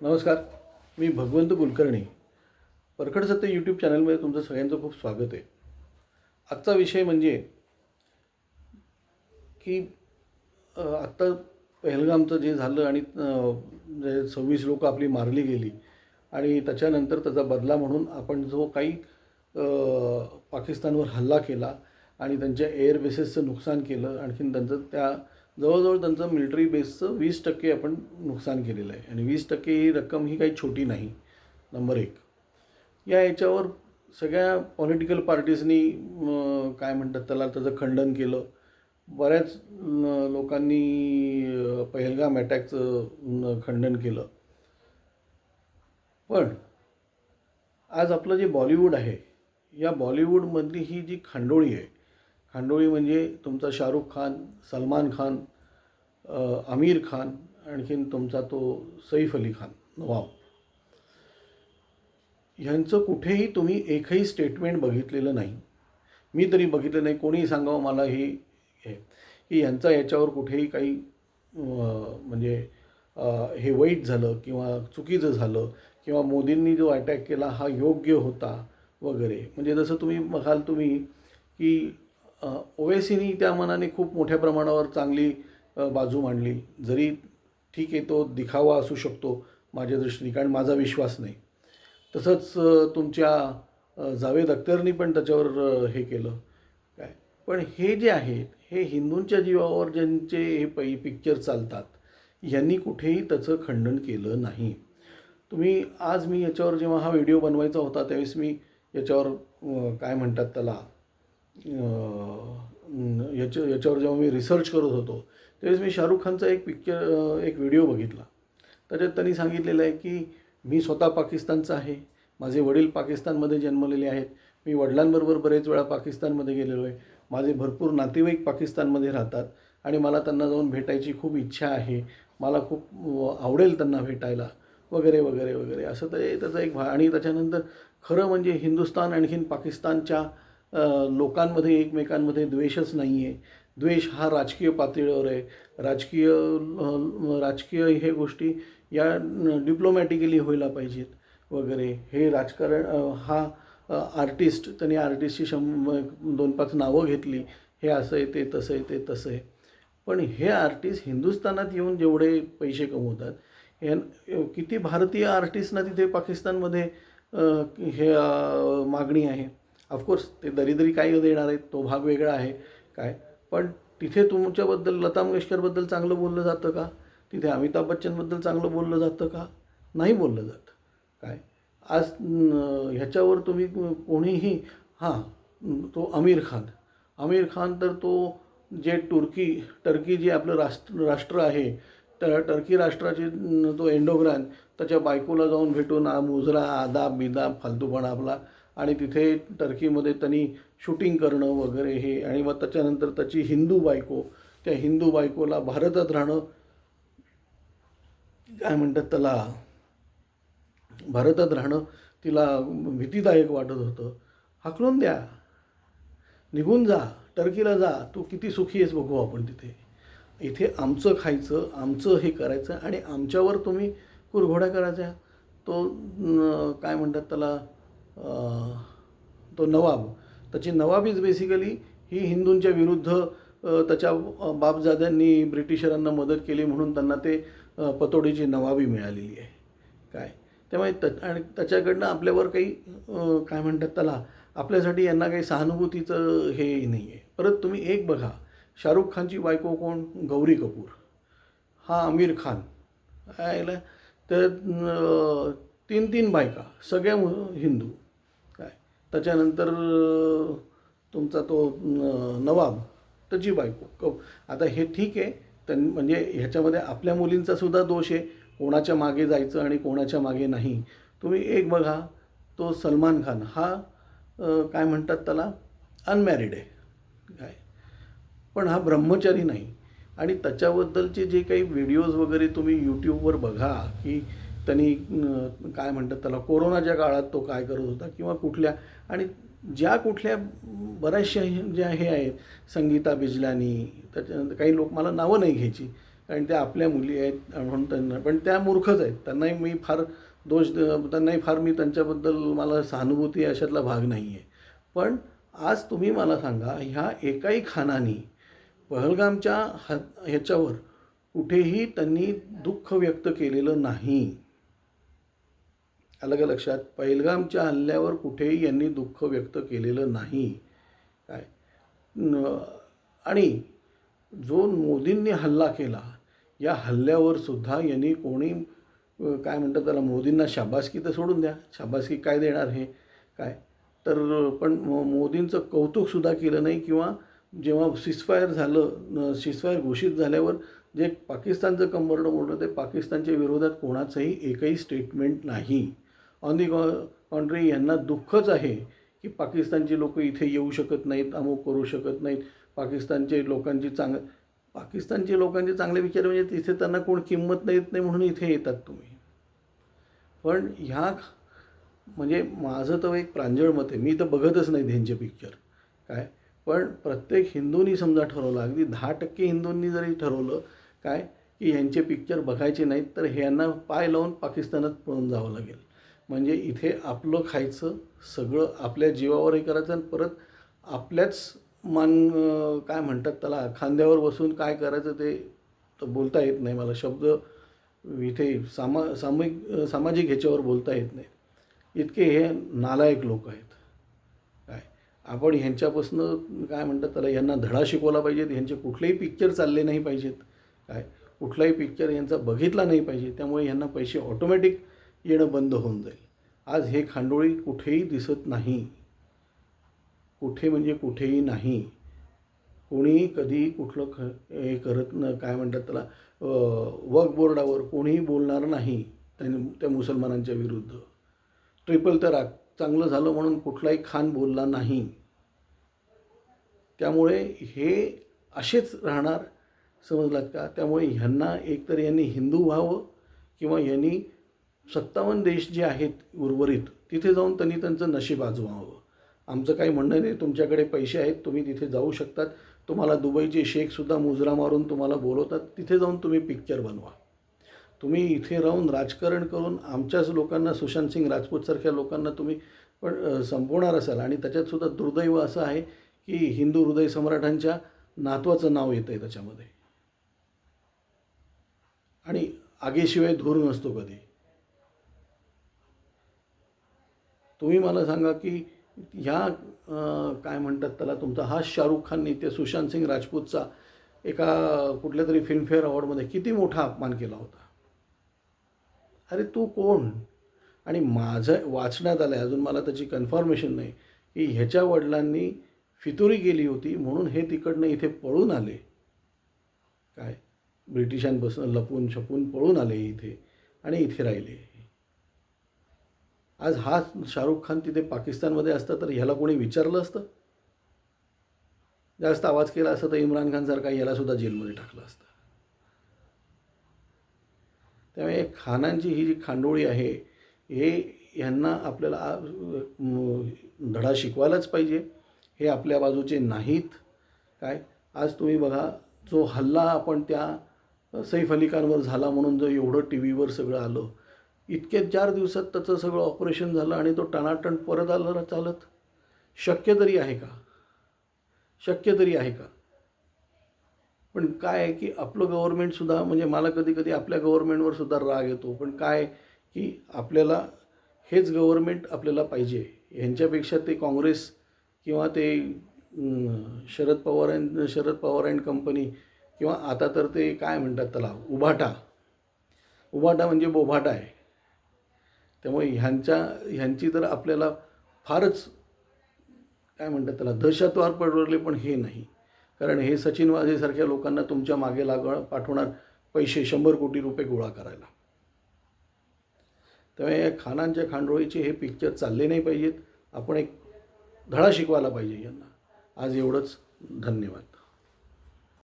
नमस्कार मी भगवंत कुलकर्णी. परखड सत्य यूट्यूब चॅनलमध्ये तुमचं सगळ्यांचं खूप स्वागत आहे. आजचा विषय म्हणजे की आत्ता पहलगामचं जे झालं आणि जे सव्वीस लोक आपली मारली गेली आणि त्याच्यानंतर त्याचा बदला म्हणून आपण जो काही पाकिस्तानवर हल्ला केला आणि त्यांच्या एअर बेसेसचं नुकसान केलं आणखीन त्यांचं त्या जवळजवळ त्यांचं मिलिटरी बेसचं वीस टक्के आपण नुकसान केलेलं आहे. आणि वीस टक्के ही रक्कम ही काही छोटी नाही. नंबर एक. या याच्यावर सगळ्या पॉलिटिकल पार्टीजनी काय म्हणतात त्याला त्याचं खंडन केलं. बऱ्याच लोकांनी अं, पहलगाम अटॅकचं खंडन केलं. पण आज आपलं जे बॉलिवूड आहे या बॉलिवूडमधली ही जी खांडोळी आहे खांडोळी म्हणजे तुमचा शाहरुख खान सलमान खान आमिर खान आणखीन तुमचा तो सैफ अली खान. नवाब ह्यांचं कुठेही तुम्ही एकही स्टेटमेंट बघितलेलं नाही. मी तरी बघितलं नाही कोणीही सांगावं मला हे की यांचा याच्यावर कुठेही काही म्हणजे हे वाईट झालं किंवा चुकीचं झालं किंवा मोदींनी जो अटॅक केला हा योग्य होता वगैरे. म्हणजे जसं तुम्ही बघाल तुम्ही की ओवेसीनी त्या मनाने खूप मोठ्या प्रमाणावर चांगली बाजू मांडली. जरी ठीक आहे तो दिखावा असू शकतो माझ्या दृष्टीने कारण माझा विश्वास नाही. तसंच तुमच्या जावेद अख्तरनी पण त्याच्यावर हे केलं. काय? पण हे जे आहेत हे हिंदूंच्या जीवावर ज्यांचे हे पै पिक्चर चालतात यांनी कुठेही त्याचं खंडन केलं नाही. तुम्ही आज मी याच्यावर जेव्हा हा व्हिडिओ बनवायचा होता त्यावेळेस मी याच्यावर काय म्हणतात त्याला याच्या याच्यावर जेव्हा मी रिसर्च करत होतो त्यावेळेस मी शाहरुख खानचा एक पिक्चर एक व्हिडिओ बघितला. त्याच्यात त्यांनी सांगितलेलं आहे की मी स्वतः पाकिस्तानचा आहे माझे वडील पाकिस्तानमध्ये जन्मलेले आहेत मी वडिलांबरोबर बरेच वेळा पाकिस्तानमध्ये गेलेलो आहे माझे भरपूर नातेवाईक पाकिस्तानमध्ये राहतात आणि मला त्यांना जाऊन भेटायची खूप इच्छा आहे मला खूप आवडेल त्यांना भेटायला वगैरे वगैरे वगैरे. असं ते त्याचा एक भा आणि त्याच्यानंतर खरं म्हणजे हिंदुस्तान आणखीन पाकिस्तानच्या लोकांमध्ये एकमेकांमध्ये द्वेषच नाही आहे द्वेष हा राजकीय पातळीवर आहे. राजकीय राजकीय हे गोष्टी या डिप्लोमॅटिकली व्हायला पाहिजेत वगैरे. हे राजकारण हा आर्टिस्ट त्यांनी आर्टिस्टची शं दोन पाच नावं घेतली. हे असं आहे ते तसं आहे ते तसं आहे. पण हे आर्टिस्ट हिंदुस्थानात येऊन जेवढे पैसे कमवतात हे किती भारतीय आर्टिस्टना तिथे पाकिस्तानमध्ये हे मागणी आहे. ऑफकोर्स ते दरिद्री काय देणार आहेत तो भाग वेगळा आहे काय? पण तिथे तुमच्याबद्दल लता मंगेशकरबद्दल चांगलं बोललं जातं का? तिथे अमिताभ बच्चनबद्दल चांगलं बोललं जातं का? नाही बोललं जातं काय? आज ह्याच्यावर तुम्ही कोणीही हां तो आमिर खान. आमिर खान तर तो जे तुर्की टर्की जे आपलं राष्ट्र राष्ट्र आहे तर टर्की राष्ट्राचे तो एंडोग्रान त्याच्या बायकोला जाऊन भेटून मुजरा आदाब बिदाब फालतूपणा आपला आणि तिथे टर्कीमध्ये त्यांनी शूटिंग करणं वगैरे हे आणि मग त्याच्यानंतर त्याची हिंदू बायको त्या हिंदू बायकोला भारतात राहणं काय म्हणतात त्याला भारतात राहणं तिला भीतीदायक वाटत होतं. हाकलून द्या. निघून जा. टर्कीला जा. तू किती सुखी आहेस बघू आपण तिथे. इथे आमचं खायचं आमचं हे करायचं आणि आमच्यावर तुम्ही कुरघोड्या करायच्या तो न, काय म्हणतात त्याला तो नवाब. त्याची नवाबीच बेसिकली ही हिंदूंच्या विरुद्ध त्याच्या बापजाद्यांनी ब्रिटिशरांना मदत केली म्हणून त्यांना ते पतोडीची नवाबी मिळालेली आहे. काय? त्यामुळे त आणि त्याच्याकडनं आपल्यावर काही काय म्हणतात त्याला आपल्यासाठी यांना काही सहानुभूतीचं हे नाही आहे परत तुम्ही एक बघा शाहरुख खानची बायको कोण? गौरी कपूर. हा आमिर खान. यायला तर तीन तीन बायका सगळ्या हिंदू. त्याच्यानंतर तुमचा तो नवाब त्याची बायको क आता हे ठीक आहे. त्यां म्हणजे ह्याच्यामध्ये आपल्या मुलींचासुद्धा दोष आहे. कोणाच्या मागे जायचं आणि कोणाच्या मागे नाही. तुम्ही एक बघा तो सलमान खान हा काय म्हणतात त्याला? अनमॅरिड आहे. काय? पण हा ब्रह्मचारी नाही. आणि त्याच्याबद्दलचे जे काही व्हिडिओज वगैरे तुम्ही यूट्यूबवर बघा की त्यांनी काय म्हणतात त्याला? कोरोनाच्या काळात तो काय करत होता किंवा कुठल्या आणि ज्या कुठल्या बऱ्याचशा ज्या हे आहेत संगीता बिजलानी त्याच्यानंतर काही लोक मला नावं नाही घ्यायची कारण त्या आपल्या मुली आहेत म्हणून त्यांना पण त्या मूर्खच आहेत. त्यांनाही मी फार दोष द- त्यांनाही फार मी त्यांच्याबद्दल मला सहानुभूती अशातला भाग नाही आहे पण आज तुम्ही मला सांगा ह्या एकाही खानानी पहलगामच्या ह ह्याच्यावर कुठेही त्यांनी दुःख व्यक्त केलेलं नाही. अलग लक्षात? पहिलगामच्या हल्ल्यावर कुठेही यांनी दुःख व्यक्त केलेलं नाही. काय? आणि जो मोदींनी हल्ला केला या हल्ल्यावर सुद्धा यांनी कोणी काय म्हणतात त्याला मोदींना शाबासकी तर सोडून द्या. शाबासकी काय देणार हे? काय? तर पण मोदींचं कौतुकसुद्धा केलं नाही किंवा जेव्हा सिसफायर झालं सिसफायर घोषित झाल्यावर जे पाकिस्तानचं कंबरडं मोडलं ते पाकिस्तानच्या विरोधात कोणाचंही एकही स्टेटमेंट नाही. ऑन दी कॉन्ट्री यांना दुःखच आहे की पाकिस्तानची लोक इथे येऊ शकत नाहीत अमुक करू शकत नाहीत. पाकिस्तानचे लोकांची चांग पाकिस्तानचे लोकांचे चांगले विचार म्हणजे तिथे त्यांना कोण किंमत नाही नाही म्हणून इथे येतात तुम्ही. पण ह्या म्हणजे माझं तर एक प्रांजळ मत आहे. मी तर बघतच नाही त्यांचे पिक्चर काय? पण प्रत्येक हिंदूंनी समजा ठरवलं अगदी दहा टक्के हिंदूंनी जरी ठरवलं काय? की ह्यांचे पिक्चर बघायचे नाहीत तर ह्यांना पाय लावून पाकिस्तानात पळून जावं लागेल. म्हणजे इथे आपलं खायचं सगळं आपल्या जीवावरही करायचं आणि परत आपल्याच मान काय म्हणतात त्याला खांद्यावर बसून काय करायचं ते तर बोलता येत नाही. मला शब्द इथे सामा सामूहिक सामाजिक ह्याच्यावर बोलता येत नाही. इतके हे नालायक लोक आहेत. काय? आपण ह्यांच्यापासून काय म्हणतात त्याला यांना धडा शिकवला पाहिजेत ह्यांचे कुठलेही पिक्चर चालले नाही पाहिजेत. काय? कुठलाही पिक्चर यांचा बघितला नाही पाहिजे. त्यामुळे यांना पैसे ऑटोमॅटिक येणं बंद होऊन जाईल. आज हे खांडोळी कुठेही दिसत नाही. कुठे म्हणजे कुठेही नाही. कोणीही कधीही कुठलं ख हे करत न काय म्हणतात त्याला वर्क बोर्डावर कोणीही बोलणार नाही त्यां त्या मुसलमानांच्या विरुद्ध. ट्रिपल तर चांगलं झालं म्हणून कुठलाही खान बोलला नाही. त्यामुळे हे असेच राहणार. समजलात का? त्यामुळे ह्यांना एकतर यांनी हिंदू व्हावं किंवा यांनी सत्तावन्न देश जे आहेत उर्वरित तिथे जाऊन त्यांनी त्यांचं नशीब आजमावं. आमचं काही म्हणणं नाही तुमच्याकडे पैसे आहेत तुम्ही तिथे जाऊ शकतात. तुम्हाला दुबईचे शेखसुद्धा मुजरा मारून तुम्हाला बोलवतात. तिथे जाऊन तुम्ही पिक्चर बनवा. तुम्ही इथे राहून राजकारण करून आमच्याच लोकांना सुशांत सिंग राजपूतसारख्या लोकांना तुम्ही पण संपवणार असाल. आणि त्याच्यातसुद्धा दुर्दैव असं आहे की हिंदू हृदय सम्राटांच्या नातवाचं नाव येतं आहे त्याच्यामध्ये. आणि आगेशिवाय धूर नसतो कधी. तुम्ही मला सांगा की ह्या काय म्हणतात त्याला तुमचा हा शाहरुख खानने ते सुशांत सिंग राजपूतचा एका कुठल्या तरी फिल्मफेअर अवॉर्डमध्ये किती मोठा अपमान केला होता? अरे तू कोण? आणि माझं वाचण्यात आलं आहे अजून मला त्याची कन्फर्मेशन नाही की ह्याच्या वडिलांनी फितुरी गेली होती म्हणून हे तिकडनं इथे पळून आले. काय? ब्रिटिशांपासून लपून छपून पळून आले इथे आणि इथे राहिले. आज हा शाहरुख खान तिथे पाकिस्तानमध्ये असता तर ह्याला कोणी विचारलं असतं? जास्त आवाज केला असता तर इम्रान खानसारखा याला सुद्धा जेलमध्ये टाकलं असतं. त्यामुळे खानांची ही जी खांडोळी आहे हे यांना आपल्याला धडा शिकवायलाच पाहिजे. हे आपल्या बाजूचे नाहीत. काय? आज तुम्ही बघा जो हल्ला आपण त्या सैफ अली खानवर झाला म्हणून जो एवढं टी व्हीवर सगळं आलं इतक्या चार दिवसात त्याचं सगळं ऑपरेशन झालं आणि तो टणाटण परत आला चालत? शक्य तरी आहे का? शक्य तरी आहे का? पण काय आहे की आपलं गव्हर्मेंटसुद्धा म्हणजे मला कधी कधी आपल्या गव्हर्मेंटवर सुद्धा राग येतो पण काय की आपल्याला हेच गव्हर्मेंट आपल्याला पाहिजे. ह्यांच्यापेक्षा ते काँग्रेस किंवा ते Sharad Pawar and Sharad Pawar and company किंवा आता तर ते काय म्हणतात त्याला? उभाटा. उभाटा म्हणजे बोभाटा आहे. त्यामुळे ह्यांच्या ह्यांची तर आपल्याला फारच काय म्हणतात त्याला दहशतवार पडवले पण हे नाही. कारण हे सचिन वाझेसारख्या लोकांना तुमच्या मागे लाग पाठवणार पैसे शंभर कोटी रुपये गोळा करायला. त्यामुळे या खानांच्या खांडोळीचे हे पिक्चर चालले नाही पाहिजेत. आपण एक धडा शिकवायला पाहिजे यांना. आज एवढंच. धन्यवाद.